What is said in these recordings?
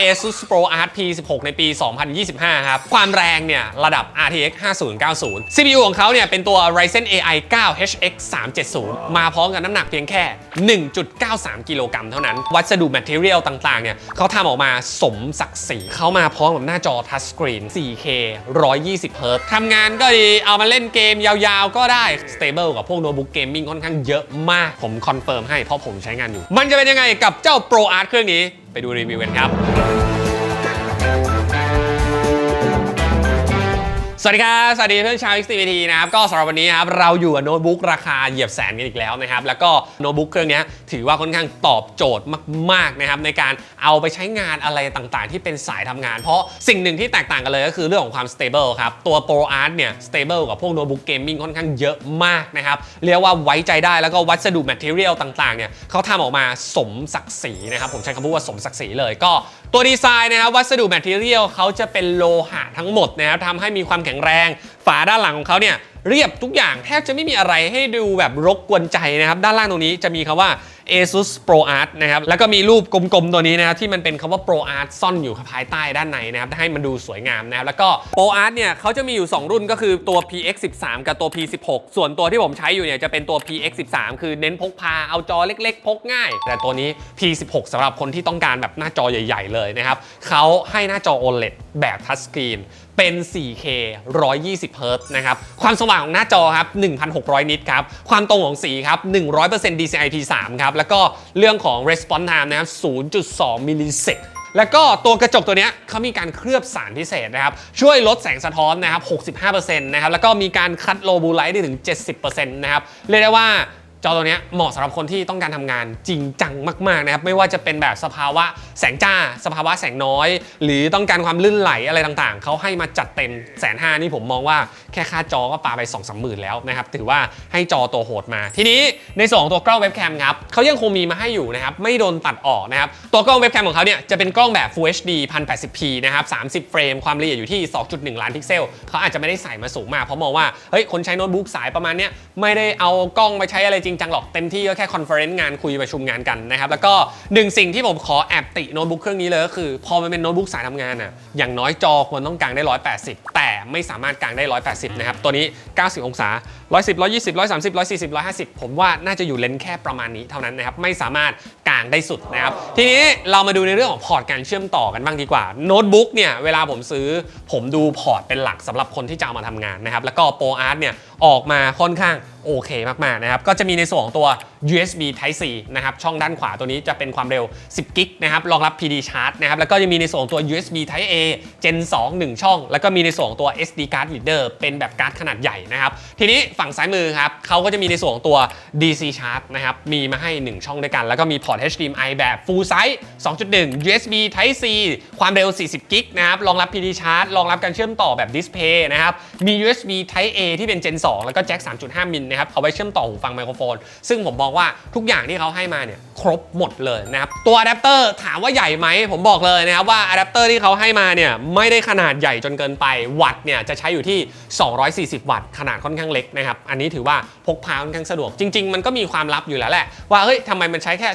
ASUS Pro Art P16 ในปี 2025 ครับ ความแรงเนี่ยระดับ RTX 5090 CPU ของเขาเนี่ยเป็นตัว Ryzen AI 9 HX 370 มาพร้อมกับน้ำหนักเพียงแค่ 1.93 กิโลกรัมเท่านั้น วัสดุ material ต่างๆ เนี่ยเขาทำออกมาสมศักดิ์ศรีเขามาพร้อมกับหน้าจอ touch screen 4K 120 Hz ทำงานก็ดี เอามาเล่นเกมยาวๆ ก็ได้ stable กับพวกโน้ตบุ๊กเกมมิ่งค่อนข้างเยอะมาก ผมคอนเฟิร์มให้เพราะผมใช้งานอยู่ มันจะเป็นยังไงกับเจ้า Pro Art เครื่องนี้ ไปดูรีวิวกันครับ สวัสดีครับ สวัสดีเพื่อนชาว XTVT นะครับ ก็สำหรับวันนี้ครับเราอยู่กับโน้ตบุ๊กราคาเหยียบแสนกันอีกแล้วนะครับ แล้วก็โน้ตบุ๊กเครื่องนี้ถือว่าค่อนข้างตอบโจทย์มากๆนะครับในการเอาไปใช้งานอะไรต่างๆ ที่เป็นสายทำงาน เพราะสิ่งหนึ่งที่แตกต่างกันเลยก็คือเรื่องของความ stable ครับ ตัว Pro Art เนี่ย stable กับพวกโน้ตบุ๊กเกมมิ่งค่อนข้างเยอะมากนะครับ เรียกว่าไว้ใจได้แล้วก็วัสดุ material ต่างๆ เนี่ยเขาทำออกมาสมศักดิ์ศรีนะครับ ผมใช้คำพูดว่าสมศักดิ์ศรีเลย ก็ ตัวดีไซน์นะครับวัสดุ material เขาจะเป็นโลหะทั้งหมดนะครับทำให้มีความแข็งแรงฝาด้านหลังของเขาเนี่ยเรียบทุกอย่างแทบจะไม่มีอะไรให้ดูแบบรบกวนใจนะครับ ด้านล่างตรงนี้จะมีคำว่า ASUS Pro Art นะครับแล้วก็มีรูปกลมๆตัวนี้นะครับที่มันเป็นคำว่า Pro Art ซ่อนอยู่ภายใต้ด้านในนะครับให้มันดูสวยงามนะครับแล้วก็ Pro Art เนี่ยเขาจะมีอยู่ 2 รุ่นก็คือตัว PX 13 กับตัว P 16 ส่วนตัวที่ผมใช้อยู่เนี่ยจะเป็นตัว PX 13 คือเน้นพกพาเอาจอเล็กๆ พกง่าย แต่ตัวนี้ P 16สำหรับคนที่ต้องการแบบหน้าจอใหญ่ ๆ เลยนะครับเขาให้หน้าจอ OLED แบบทัชสกรีน เป็น 4K 120 Hz นะครับ ความสว่างของหน้าจอครับ 1,600 นิตครับ ความตรงของสีครับ 100% DCI P3 ครับ แล้วก็เรื่องของ response time นะครับ 0.2 มิลลิเซกแล้วก็ตัวกระจกตัวนี้เขามีการเคลือบสารพิเศษนะครับ ช่วยลดแสงสะท้อนนะครับ 65%นะครับ แล้วก็มีการคัดโลบูไลท์ได้ถึง 70%นะครับ เรียกได้ว่า จอตัวนี้เหมาะสำหรับคนที่ต้องการทำงานจริงจังมากๆนะครับไม่ว่าจะเป็นแบบสภาวะแสงจ้า สภาวะแสงน้อย หรือต้องการความลื่นไหลอะไรต่างๆ เขาให้มาจัดเต็มแสนห้านี่ผมมองว่าแค่ค่าจอก็ปาไป2องสามหมื่นแล้วนะครับถือว่าให้จอตัวโหดมา ทีนี้ในส่วนของตัวกล้องเว็บแคมครับเขายังคงมีมาให้อยู่นะครับไม่โดนตัดออกนะครับตัวกล้องเว็บแคมของเขาเนี่ยจะเป็นกล้องแบบ Full HD 1080p นะครับ30เฟรมความละเอียดอยู่ที่ 2.1 ล้านพิกเซลเขาอาจจะไม่ได้ใส่มาสูงมากเพราะมองว่าเฮ้ยคนใช้โน้ตบุ๊กสายประมาณเนี้ยไม่ได้เอากล้องไปใช้อะไรจริงจังหรอกเต็มที่ก็แค่คอนเฟอเรนซ์งานคุยประชุมงานกันนะครับแล้วก็หนึ่งสิ่งที่ผมขอแอบติโน้ตบุ๊กเครื่องนี้เลยก็คือ พอมันเป็นโน้ตบุ๊กสายทำงานอะอย่างน้อยจอควรต้องกางได้ 180แต่ ไม่สามารถกางได้ 180 นะครับ ตัวนี้ 90 องศา 110 120 130 140 150 ผมว่าน่าจะอยู่เลนส์แค่ประมาณนี้เท่านั้นนะครับ ไม่สามารถกางได้สุดนะครับ ทีนี้เรามาดูในเรื่องของพอร์ตการเชื่อมต่อกันบ้างดีกว่า โน้ตบุ๊กเนี่ย เวลาผมซื้อ ผมดูพอร์ตเป็นหลักสำหรับคนที่จะเอามาทำงานนะครับ แล้วก็โปรอาร์ตเนี่ย ออกมาค่อนข้างโอเคมาก ๆ นะครับ ก็จะมีในส่วนของตัว USB Type C นะครับ ช่องด้านขวาตัวนี้จะเป็นความเร็ว 10 กิกนะครับ รองรับ PD Charge นะครับ แล้วก็จะมีในส่วนของตัว USB Type A Gen 2 1 ช่อง แล้วก็มีในส่วนของตัว SD card reader เป็นแบบการ์ดขนาดใหญ่นะครับทีนี้ฝั่งซ้ายมือครับเขาก็จะมีในส่วนของตัว DC Charge นะครับมีมาให้ 1 ช่องด้วยกัน แล้วก็มีพอร์ต HDMI แบบ Full Size 2.1 USB Type C ความเร็ว 40 กิกนะครับรองรับ PD Charge รองรับการเชื่อมต่อแบบ Display นะครับมี USB Type A ที่เป็น Gen 2 แล้วก็แจ็ค3.5มิลนะครับเอาไว้เชื่อมต่อหูฟังไมโครโฟน ซึ่งผมมองว่าทุกอย่างที่เขาให้มาเนี่ยครบหมดเลยนะครับตัวอะแดปเตอร์ถามว่าใหญ่ไหมผมบอกเลยนะครับว่าอะแดปเตอร์ที่เขาให้มาเนี่ยไม่ได้ขนาดใหญ่จนเกินไปวัตต์เนี่ยจะใช้อยู่ที่ 240 วัตต์ขนาดค่อนข้างเล็กนะครับ อันนี้ถือว่าพกพาค่อนข้างสะดวก จริง ๆ มันก็มีความลับอยู่แล้วแหละ ว่าเฮ้ยทำไมมันใช้แค่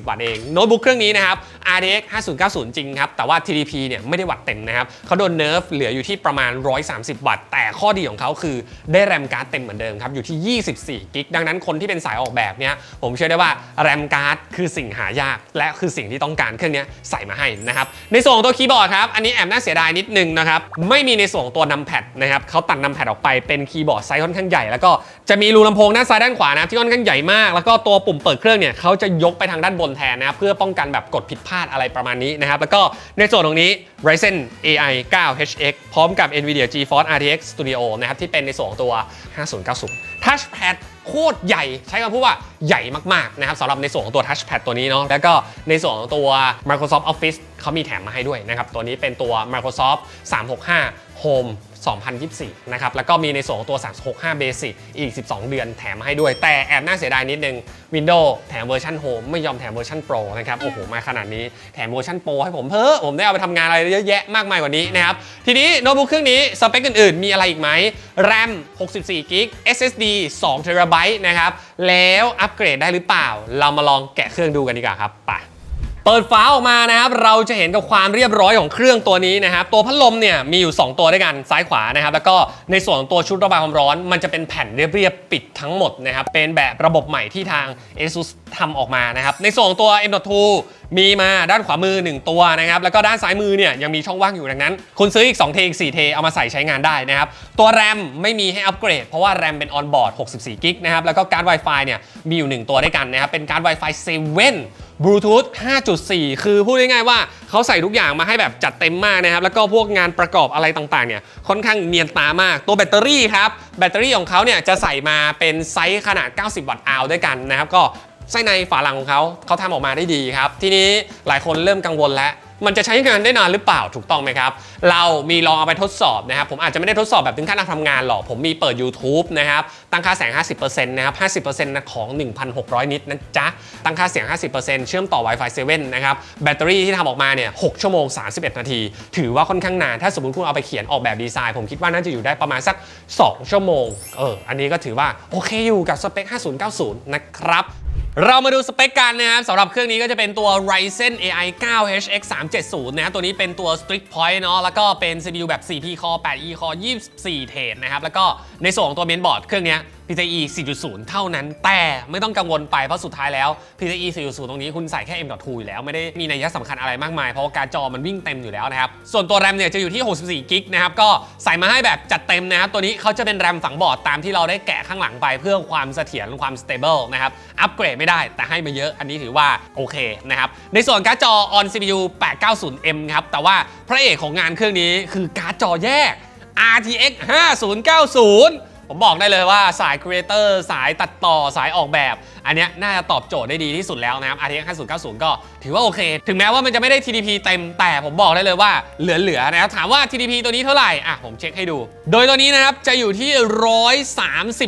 240 วัตต์เอง โน้ตบุ๊กเครื่องนี้นะครับ RTX 5090 จริงครับ แต่ว่า TDP เนี่ยไม่ได้วัตต์เต็มนะครับเขาโดนเนิร์ฟเหลืออยู่ที่ประมาณ 130 วัตต์ แต่ข้อดีของเขาคือได้แรมการ์ดเต็มเหมือนเดิมครับอยู่ที่ 24 กิก ดังนั้นคนที่เป็นสายออกแบบเนี่ยผมเชื่อได้ว่าแรมการ์ดคือสิ่งหายาก และคือสิ่งที่ต้องการเครื่องนี้ใส่มาให้นะครับในส่วนของตัวคีย์บอร์ดครับอันนี้แอบน่าเสียดายนิดนึงนะครับไม่มีในส่วนของตัวนัมแพดนะครับเขาตัดนัมแพดออกไปเป็นคีย์บอร์ดไซส์ค่อนข้างใหญ่ แล้วก็จะมีรูลำโพงด้านซ้ายด้านขวานะครับที่ค่อนข้างใหญ่มาก แล้วก็ตัวปุ่มเปิดเครื่องเนี่ยเขาจะยกไปทางด้านบนแทนนะเพื่อป้องกันแบบกดผิดพลาดอะไรประมาณนี้นะครับแล้วก็ในส่วนตรงนี้ Ryzen AI 9 HX พร้อมกับ NVIDIA GeForce RTX Studio นะครับที่เป็นในส่วนของตัว 5090 Touchpad โคตรใหญ่ใช้คำพูดว่าใหญ่มากๆนะครับสำหรับในส่วนของตัว Touchpad ตัวนี้เนาะแล้วก็ในส่วนของตัว Microsoft Office เขามีแถมมาให้ด้วยนะครับตัวนี้เป็นตัว Microsoft 365 Home 2024 นะครับ แล้วก็มีในส่วนของตัว 365 Basic อีก 12 เดือนแถมมาให้ด้วย แต่แอบน่าเสียดายนิดนึง Windows แถมเวอร์ชัน Home ไม่ยอมแถมเวอร์ชัน Pro นะครับ โอ้โห มาขนาดนี้แถมเวอร์ชัน Pro ให้ผมเพ้อผมได้เอาไปทำงานอะไรเยอะแยะมากมายกว่านี้นะครับ ทีนี้โน้ตบุ๊กเครื่องนี้ สเปคอื่นๆ มีอะไรอีกไหม RAM 64กิก SSD 2 t b นะครับ แล้วอัปเกรดได้หรือเปล่า เรามาลองแกะเครื่องดูกันดีกว่าครับ ไป เปิดฝาออกมานะครับ เราจะเห็นกับความเรียบร้อยของเครื่องตัวนี้นะครับ ตัวพัดลมเนี่ยมีอยู่ 2 ตัวด้วยกันซ้ายขวานะครับ แล้วก็ในส่วนของตัวชุดระบายความร้อน มันจะเป็นแผ่นเรียบๆปิดทั้งหมดนะครับ เป็นแบบระบบใหม่ที่ทาง ASUS ทำออกมานะครับ ในส่วนของตัว M.2 มีมาด้านขวามือ 1 ตัวนะครับ แล้วก็ด้านซ้ายมือเนี่ยยังมีช่องว่างอยู่ดังนั้น คุณซื้ออีก2เทอีก4เทเอามาใส่ใช้งานได้นะครับ ตัวแรมไม่มีให้อัปเกรด เพราะว่าแรมเป็นออนบอร์ด64กิกนะครับแล้วก็การ์ด Wi-Fi เนี่ยมีอยู่ 1 ตัวด้วยกันนะครับเป็นการ์ด Wi-Fi 7 บลูทูธ 5.4 คือพูดง่ายๆว่าเขาใส่ทุกอย่างมาให้แบบจัดเต็มมากนะครับ แล้วก็พวกงานประกอบอะไรต่างๆเนี่ยค่อนข้างเนียนตามาก ตัวแบตเตอรี่ครับ แบตเตอรี่ของเขาเนี่ยจะใส่มาเป็นไซส์ขนาด 90 วัตต์อาวด้วยกันนะครับ ก็ไส้ในฝาหลังของเขาเขาทำออกมาได้ดีครับ ทีนี้หลายคนเริ่มกังวลแล้ว มันจะใช้งานได้นานหรือเปล่าถูกต้องไหมครับ เรามีลองเอาไปทดสอบนะครับ ผมอาจจะไม่ได้ทดสอบแบบถึงขั้นทำงานหรอก ผมมีเปิด YouTube นะครับ ตั้งค่าแสง 50%นะครับ50%นะของ 1,600 นิตนะจ๊ะ ตั้งค่าเสียง 50%เชื่อมต่อ Wi-Fi 7 นะครับ แบตเตอรี่ที่ทำออกมาเนี่ย6ชั่วโมง 31 นาที ถือว่าค่อนข้างนาน ถ้าสมมติคุณเอาไปเขียนออกแบบดีไซน์ ผมคิดว่าน่าจะอยู่ได้ประมาณสัก 2 ชั่วโมง เออ อันนี้ก็ถือว่าโอเคอยู่กับสเปค 5090 นะครับ เรามาดูสเปคกันนะครับสำหรับเครื่องนี้ก็จะเป็นตัว Ryzen AI 9 HX 370นะตัวนี้เป็นตัว Strict Point เนาะแล้วก็เป็น CPU แบบ 4P Core 8E Core 24 เทรดนะครับ แล้วก็ในส่วนของตัวเมนบอร์ดเครื่องนี้ PCIe 4.0 เท่านั้น แต่ไม่ต้องกังวลไปเพราะสุดท้ายแล้ว PCIe 4.0 ตรงนี้คุณใส่แค่ M.2 อยู่แล้ว ไม่ได้มีนัยสำคัญอะไรมากมาย เพราะว่าการ์ดจอมันวิ่งเต็มอยู่แล้วนะครับ ส่วนตัวแรมเนี่ยจะอยู่ที่ 64 กิกนะครับ ก็ใส่มาให้แบบจัดเต็มนะครับ ตัวนี้เขาจะเป็นแรมฝังบอร์ดตามที่เราได้แกะข้างหลังไปเพื่อความเสถียรความ stable นะครับ อัปเกรดไม่ได้แต่ให้มาเยอะ อันนี้ถือว่าโอเคนะครับ ในส่วนการ์ดจอ on CPU 890M ครับแต่ว่าพระเอกของงานเครื่องนี้คือการ์ดจอแยก RTX 5090 ผมบอกได้เลยว่าสายครีเอเตอร์สายตัดต่อสายออกแบบ อันเนี้ยน่าจะตอบโจทย์ได้ดีที่สุดแล้วนะครับ RTX 5090 ก็ถือว่าโอเค ถึงแม้ว่ามันจะไม่ได้ TDP เต็มแต่ผมบอกได้เลยว่าเหลือๆนะครับ ถามว่า TDP ตัวนี้เท่าไหร่ อะ ผมเช็คให้ดู โดยตัวนี้นะครับ จะอยู่ที่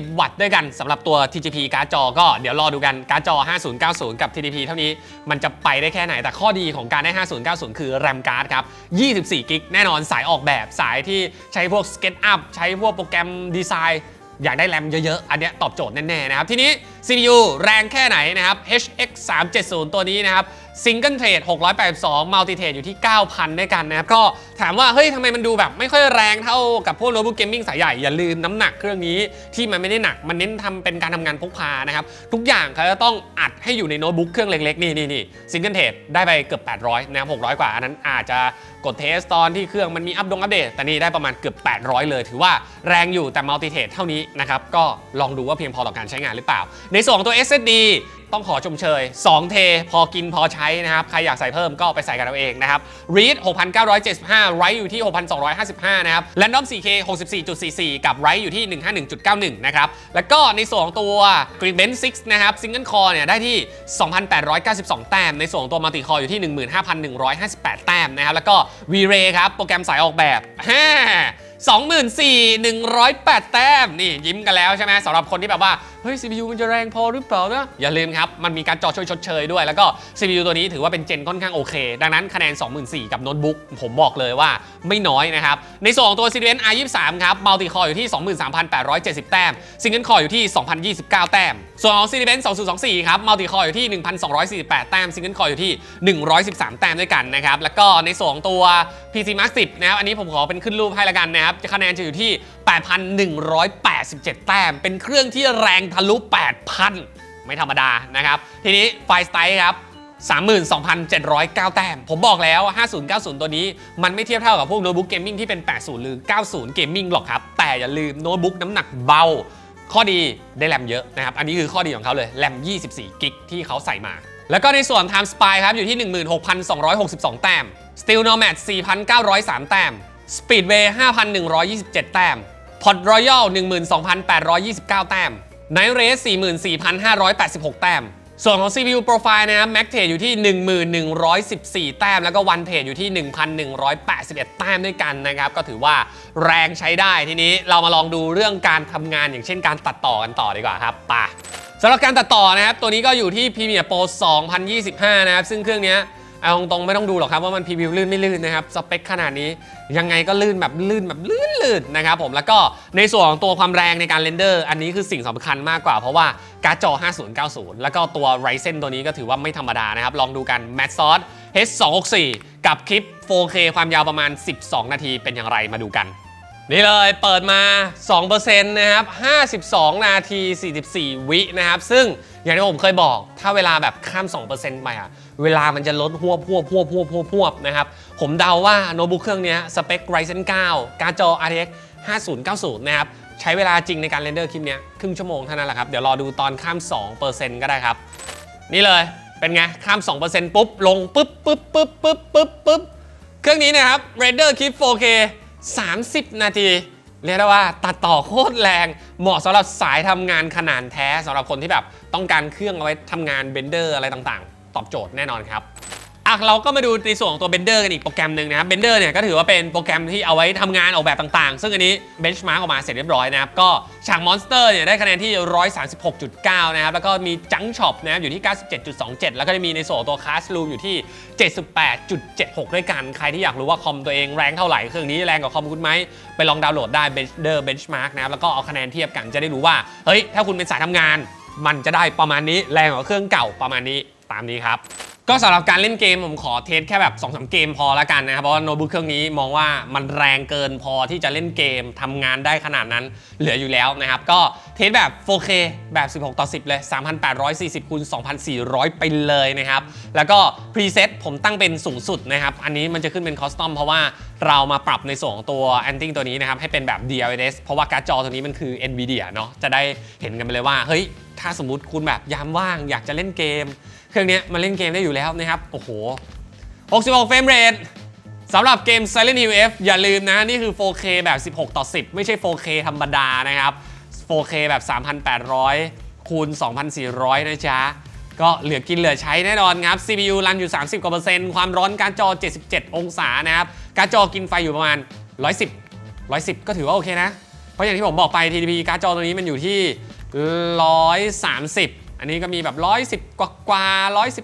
130 วัตต์ด้วยกันสำหรับตัว TGP การ์ดจอก็เดี๋ยวรอดูกันการ์ดจอ 5090 กับ TDP เท่านี้มันจะไปได้แค่ไหนแต่ข้อดีของการได้ 5090 คือแรมการ์ดครับ 24 กิกแน่นอนสายออกแบบสายที่ใช้พวก SketchUp ใช้พวกโปรแกรมดีไซน์ อยากได้แรมเยอะๆ อันเนี้ยตอบโจทย์แน่ๆนะครับ ทีนี้ CPU แรงแค่ไหนนะครับ HX 370ตัวนี้นะครับ Single Thread 682 Multi Thread อยู่ที่ 9,000 ด้วยกันนะครับ ก็ถามว่า เฮ้ยทำไมมันดูแบบไม่ค่อยแรงเท่ากับพวกโน้ตบุ๊กเกมมิ่งสายใหญ่ อย่าลืมน้ำหนักเครื่องนี้ที่มันไม่ได้หนัก มันเน้นทำเป็นการทำงานพกพานะครับ ทุกอย่างเขาจะต้องอัดให้อยู่ในโน้ตบุ๊กเครื่องเล็กๆ นี่นี่นี่ Single Thread ได้ไปเกือบ 800 นะครับ 600 กว่า อันนั้นอาจจะกดเทสตอนที่เครื่องมันมีอัปดงอัปเดต แต่นี่ได้ประมาณเกือบ 800 เลย ถือว่าแรงอยู่แต่ Multi Thread เท่านี้นะครับก็ลองดูว่าเพียงพอต่อการใช้งานหรือเปล่าในในส่วนของตัว SSD ต้องขอชมเชย 2 เท พอกินพอใช้นะครับ ใครอยากใส่เพิ่มก็ไปใส่กันเอาเองนะครับ Read 6,975 Write อยู่ที่ 6,255 นะครับ Random 4K 64.44 กับ Write อยู่ที่ 151.91 นะครับ แล้วก็ในส่วนของตัว Geekbench 6นะครับ Single Core เนี่ยได้ที่ 2,892 แต้ม ในส่วนของตัว Multi Core อยู่ที่ 15,158 แต้มนะครับ แล้วก็ V-Ray ครับ โปรแกรมสายออกแบบ24,108 แต้ม นี่ยิ้มกันแล้วใช่ไหมสำหรับคนที่แบบว่า ฮ้ย CPU มันจะแรงพอหรือเปล่านะ อย่าลืมครับ มันมีการจอช่วยชดเชยด้วย แล้วก็ CPU ตัวนี้ถือว่าเป็นเจนค่อนข้างโอเค ดังนั้นคะแนน 24,000 กับโน้ตบุ๊กผมบอกเลยว่าไม่น้อยนะครับ ในส่วนของตัว Cinebench R23 ครับ Multi Core อยู่ที่ 23,870 แต้ม Single Core อยู่ที่ 2,029 แต้ม ส่วนของ Cinebench 2024ครับ Multi Core อยู่ที่ 1,248 แต้ม Single Core อยู่ที่ 113 แต้มด้วยกันนะครับแล้วก็ในส่วนของตัว PC Mark 10นะครับอันนี้ผมขอเป็นขึ้นรูปให้ละกันนะครับคะแนนจะอยู่ที่ 8,187 แต้ม เป็นเครื่องที่แรงททะลุ 8,000 ไม่ธรรมดานะครับ ทีนี้ไฟสไตล์ครับ 32,709 แต้ม ผมบอกแล้ว 5090 ตัวนี้มันไม่เทียบเท่ากับพวกโน้ตบุ๊กเกมมิ่งที่เป็น 80 หรือ 90 เกมมิ่งหรอกครับ แต่อย่าลืมโน้ตบุ๊กน้ำหนักเบา ข้อดีได้แรมเยอะนะครับ อันนี้คือข้อดีของเขาเลย แรม 24 กิกที่เขาใส่มา แล้วก็ในส่วน Time Spy ครับอยู่ที่ 16,262 แต้ม Steel Nomad 4,903 แต้ม Speedway 5,127 แต้ม Pod Royal 12,829 แต้ม Night Race 44,586 แต้ม ส่วนของ CPU Profile นะครับ Max Thread อยู่ที่ 1114 แต้ม แล้วก็ One Thread อยู่ที่ 1,181 แต้มด้วยกันนะครับ ก็ถือว่าแรงใช้ได้ทีนี้เรามาลองดูเรื่องการทำงานอย่างเช่นการตัดต่อกันต่อดีกว่าครับป่ะสำหรับการตัดต่อนะครับ ตัวนี้ก็อยู่ที่ Premiere Pro 2025 นะครับ ซึ่งเครื่องเนี้ย เอาตรงๆไม่ต้องดูหรอกครับว่ามันพรีวิวลื่นไม่ลื่นนะครับสเปคขนาดนี้ยังไงก็ลื่นแบบลื่นแบบลื่นๆนะครับผมแล้วก็ในส่วนของตัวความแรงในการเรนเดอร์ อันนี้คือสิ่งสำคัญมากกว่าเพราะว่าการ์ดจอ 5090 แล้วก็ตัว Ryzen ตัวนี้ก็ถือว่าไม่ธรรมดานะครับ ลองดูกัน m a t s o s H264 กับคลิป 4K ความยาวประมาณ 12 นาทีเป็นอย่างไรมาดูกันนี่เลยเปิดมา 2%นะครับ 52 นาที 44 วินะครับ ซึ่งอย่างที่ผมเคยบอก ถ้าเวลาแบบข้าม 2%ไปอะ เวลามันจะลดหวบหวบหวบหวบหวบหวบนะครับ ผมเดาว่าโน้ตบุ๊กเครื่องนี้สเปค Ryzen 9 การ์ดจอ RTX 5090 นะครับ ใช้เวลาจริงในการเรนเดอร์คลิปนี้ครึ่งชั่วโมงเท่านั้นแหละครับ เดี๋ยวรอดูตอนข้าม 2%ก็ได้ครับ นี่เลยเป็นไง ข้าม 2%ปุ๊บ ลงปุ๊บปุ๊บปุ๊บปุ๊บปุ๊บปุ๊บเครื่องนี้นะครับเรนเดอร์คลิป 4K 30 นาทีเรียกได้ว่าตัดต่อโคตรแรง เหมาะสำหรับสายทำงานขนาดแท้สำหรับคนที่แบบต้องการเครื่องเอาไว้ทำงานเบนเดอร์อะไรต่างๆ ตอบโจทย์แน่นอนครับอะเราก็มาดูในส่วนของตัว Blender กันอีกโปรแกรมหนึ่งนะครับ Blender เนี่ยก็ถือว่าเป็นโปรแกรมที่เอาไว้ทำงานออกแบบต่างๆ ซึ่งอันนี้ benchmark ออกมาเสร็จเรียบร้อยนะครับ ก็ฉาก Monster เนี่ยได้คะแนนที่ 136.9 นะครับ แล้วก็มีจังช็อปนะครับอยู่ที่ 97.27 แล้วก็จะมีในส่วนตัว Classroom อยู่ที่ 78.76 ด้วยกัน ใครที่อยากรู้ว่าคอมตัวเองแรงเท่าไหร่ เครื่องนี้แรงกว่าคอมคุณไหม ไปลองดาวน์โหลดได้ Blender benchmark นะครับ แล้วก็เอาคะแนนเทียบกันจะได้รู้ว่า เฮ้ย ถ้าคุณเป็นสายทำงาน มันจะได้ประมาณนี้ แรงกว่าเครื่องเก่าประมาณนี้ ตามนี้ครับก็สำหรับการเล่นเกมผมขอเทสแค่แบบ2อสเกมพอละกันนะครับเพราะว่าโน้ตบุ๊กเครื่องนี้มองว่ามันแรงเกินพอที่จะเล่นเกมทำงานได้ขนาดนั้นเหลืออยู่แล้วนะครับ ก็เทสแบบ 4K แบบ 16 ต่อ 10 เลย 3840คูณ2400 ไปเลยนะครับ แล้วก็พรีเซตผมตั้งเป็นสูงสุดนะครับ อันนี้มันจะขึ้นเป็นคอสตอมเพราะว่าเรามาปรับในส่วนของตัว a n t i n g ตัวนี้นะครับให้เป็นแบบ DLSS เพราะว่าการ์ดจอตัวนี้มันคือ NVIDIA เนาะจะได้เห็นกันไปเลยว่าเฮ้ยถ้าสมมติคุณแบบยามว่างอยากจะเล่นเกม รื่องนี้มันเล่นเกมได้อยู่แล้วนะครับ โอ้โห 66 เฟรมเรทสำหรับเกม Silent Hill F อย่าลืมนะ นี่คือ 4K แบบ 16 ต่อ 10 ไม่ใช่ 4K ธรรมดานะครับ 4K แบบ 3,800 คูณ 2,400 นะจ๊ะ ก็เหลือกินเหลือใช้แน่นอนครับ CPU รันอยู่ 30 กว่าเปอร์เซ็นต์ ความร้อนการจอ 77 องศานะครับ การจอกินไฟอยู่ประมาณ 110 110 ก็ถือว่าโอเคนะ เพราะอย่างที่ผมบอกไป TDP การ์ดจอตัวนี้มันอยู่ที่ 130 อันนี้ก็มีแบบ 110 กว่ากว่า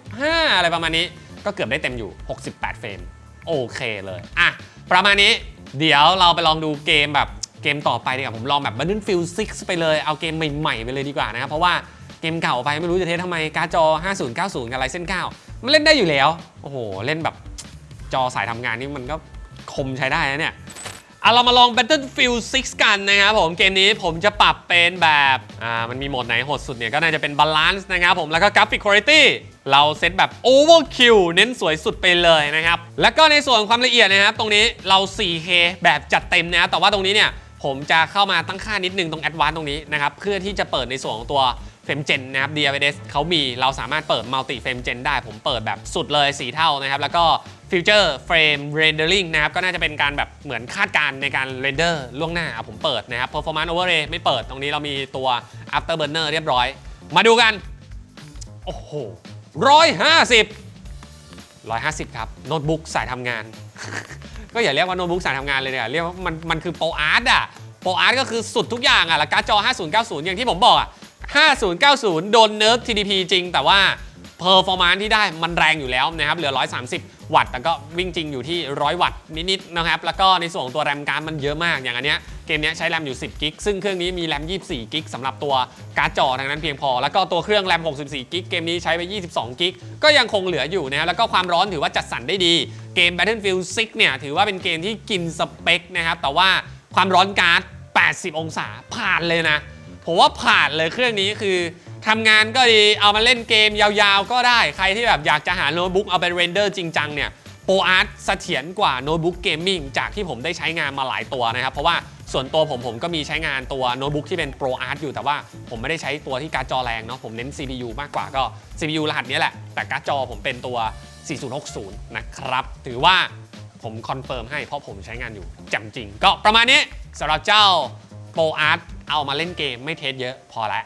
115 อะไรประมาณนี้ ก็เกือบได้เต็มอยู่ 68 เฟรม โอเคเลย อะ ประมาณนี้ เดี๋ยวเราไปลองดูเกมแบบเกมต่อไปดีกว่าผมลองแบบ Battlefield 6 ไปเลย เอาเกมใหม่ๆ ไปเลยดีกว่านะครับ เพราะว่าเกมเก่าไปไม่รู้จะเทสทำไม การ์ดจอ 5090 กับ Ryzen 9มันเล่นได้อยู่แล้ว โอ้โห เล่นแบบจอสายทำงานนี่มันก็คมใช้ได้นะเนี่ย เอาเรามาลอง Battlefield 6 กันนะครับผมเกมนี้ผมจะปรับเป็นแบบอ่ามันมีโหมดไหนโหดสุดเนี่ยก็น่าจะเป็น Balance นะครับผมแล้วก็ Graphic Quality เราเซตแบบ Overkill เน้นสวยสุดไปเลยนะครับ แล้วก็ในส่วนความละเอียดนะครับ ตรงนี้เรา 4K แบบจัดเต็มนะครับแต่ว่าตรงนี้เนี่ยผมจะเข้ามาตั้งค่านิดนึงตรง Advanced ตรงนี้นะครับเพื่อที่จะเปิดในส่วนของตัว เฟรมเจนนะครับ DLSS เขามีเราสามารถเปิดมัลติเฟรมเจนได้ ผมเปิดแบบสุดเลย4เท่านะครับ แล้วก็ฟิวเจอร์เฟรมเรนเดอริงนะครับ ก็น่าจะเป็นการแบบเหมือนคาดการในการเรนเดอร์ล่วงหน้าผมเปิดนะครับ performance overlay ไม่เปิดตรงนี้เรามีตัว afterburner เรียบร้อย มาดูกัน โอ้โหร้อยห้าสิบร้อยห้าสิบครับโน้ตบุ๊กสายทำงาน ก็อย่าเรียกว่าโน้ตบุ๊กสายทำงานเลยเนี่ยเรียกว่ามันมันคือโปรอาร์ตอะโปรอาร์ตก็คือสุดทุกอย่างอะแล้วการ์ดจอ 5090 อย่างที่ผมบอกอะ 5090 โดนเนิร์ฟ TDP จริง แต่ว่าเพอร์ฟอร์มานที่ได้มันแรงอยู่แล้วนะครับ เหลือ 130 วัตต์ แต่ก็วิ่งจริงอยู่ที่ 100 วัตต์นิดๆนะครับ แล้วก็ในส่วนของตัวแรมการ์ดมันเยอะมาก อย่างอันเนี้ยเกมเนี้ยใช้แรมอยู่ 10 กิก ซึ่งเครื่องนี้มีแรม 24 กิกสำหรับตัวการ์ดจอทางนั้นเพียงพอ แล้วก็ตัวเครื่องแรม 64 กิก เกมนี้ใช้ไป 22 กิก ก็ยังคงเหลืออยู่นะแล้วก็ความร้อนถือว่าจัดสรรได้ดี เกม Battlefield 6 เนี่ยถือว่าเป็นเกมที่กินสเปคนะครับ แต่ว่าความร้อนการ์ด 80 องศาผ่านเลยนะ ผมว่าผ่านเลยเครื่องนี้คือทำงานก็ดี เอามาเล่นเกมยาวๆ ก็ได้ใครที่แบบอยากจะหาโน้ตบุ๊กเอาไปเรนเดอร์จริงจังเนี่ยโปรอาร์ตเสถียรกว่าโน้ตบุ๊กเกมมิ่งจากที่ผมได้ใช้งานมาหลายตัวนะครับ เพราะว่าส่วนตัวผมผมก็มีใช้งานตัวโน้ตบุ๊กที่เป็นโปรอาร์ตอยู่แต่ว่าผมไม่ได้ใช้ตัวที่การ์ดจอแรงเนาะผมเน้น CPU มากกว่าก็ CPU รหัสนี้แหละ แต่การ์ดจอผมเป็นตัว 4060 นะครับ ถือว่าผมคอนเฟิร์มให้เพราะผมใช้งานอยู่จำจริง ก็ประมาณนี้สำหรับเจ้าโปรอาร์ต เอามาเล่นเกมไม่เทสเยอะพอแล้ว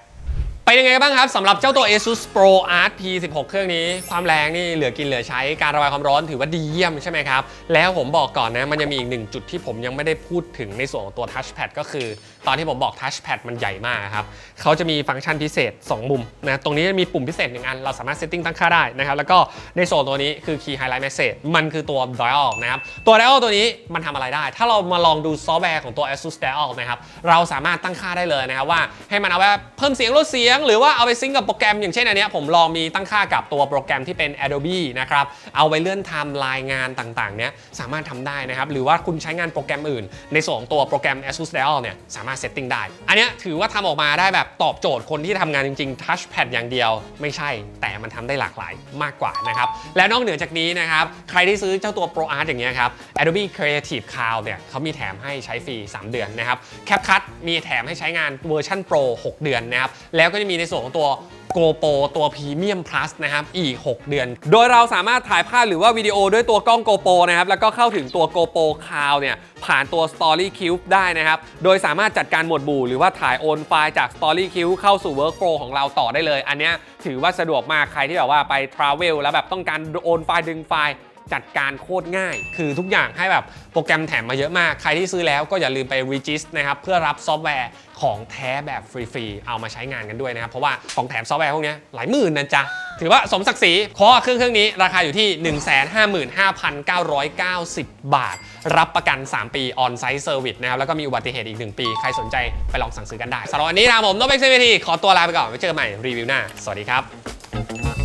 ไปยังไงบ้างครับสำหรับเจ้าตัว ASUS Pro Art P16 เครื่องนี้ความแรงนี่เหลือกินเหลือใช้การระบายความร้อนถือว่าดีเยี่ยมใช่ไหมครับ แล้วผมบอกก่อนนะ มันยังมีอีกหนึ่งจุดที่ผมยังไม่ได้พูดถึงในส่วนของตัว Touchpad ก็คือ ตอนที่ผมบอก Touchpad มันใหญ่มากครับเขาจะมีฟังก์ชันพิเศษ 2 มุมนะตรงนี้จะมีปุ่มพิเศษหนึ่งอัน เราสามารถเซตติ้งตั้งค่าได้นะครับแล้วก็ในโซนตัวนี้คือ Key Highlight Message มันคือตัว Dial นะครับตัว Dial ตัวนี้มันทำอะไรได้ ถ้าเรามาลองดูซอฟต์แวร์ของตัว ASUS Dial นะครับเราสามารถตั้งค่าได้เลยนะครับว่าให้มันเอาไว้เพิ่มเสียงลดเสียงหรือว่าเอาไปซิงกับโปรแกรมอย่างเช่นอันนี้ผมลองมีตั้งค่ากับตัวโปรแกรมที่เป็น Adobe นะครับเอาไปเลื่อนไทม์ไลน์งานต่างๆเนี้ยสามารถทำได้นะครับหรือว่าคุณใช้งานโปรแกรมอื่น ในส่วนของตัวโปรแกรม ASUS Dial เนี่ยสามารถเซตติ้งได้ อันนี้ถือว่าทำออกมาได้แบบตอบโจทย์คนที่ทำงานจริงๆ Touchpad อย่างเดียวไม่ใช่ แต่มันทำได้หลากหลายมากกว่านะครับและนอกเหนือจากนี้นะครับใครที่ซื้อเจ้าตัว Pro Art อย่างเงี้ยครับ Adobe Creative Cloud เนี่ยเขามีแถมให้ใช้ฟรี 3 เดือนนะครับ CapCut มีแถมให้ใช้งานเวอร์ชัน Pro 6 เดือนนะครับแล้วก็มีในส่วนของตัว GoPro ตัว Premium Plus นะครับ อีก 6 เดือน โดยเราสามารถถ่ายภาพหรือว่าวิดีโอด้วยตัวกล้อง GoPro นะครับ แล้วก็เข้าถึงตัว GoPro Cloud เนี่ย ผ่านตัว Story Cube ได้นะครับ โดยสามารถจัดการหมวดหมู่หรือว่าถ่ายโอนไฟล์จาก Story Cube เข้าสู่ Workflow ของเราต่อได้เลย อันเนี้ยถือว่าสะดวกมาก ใครที่แบบว่าไป Travel แล้วแบบต้องการโอนไฟล์ดึงไฟล์ จัดการโคตรง่าย คือทุกอย่างให้แบบโปรแกรมแถมมาเยอะมาก ใครที่ซื้อแล้วก็อย่าลืมไป register นะครับเพื่อรับซอฟต์แวร์ของแท้แบบฟรีๆ เอามาใช้งานกันด้วยนะครับ เพราะว่าของแถมซอฟต์แวร์พวกนี้หลายหมื่นนะจ๊ะ ถือว่าสมศักดิ์ศรีขอเครื่องเครื่องนี้ราคาอยู่ที่ 155,990 บาท รับประกัน 3 ปี on-site service นะครับ แล้วก็มีอุบัติเหตุอีก 1 ปี ใครสนใจไปลองสั่งซื้อกันได้สำหรับวันนี้นะผมนพเอ็กซ์เขอตัวลาไปก่อนไว้เจอกันใหม่รีวิวหน้า สวัสดีครับ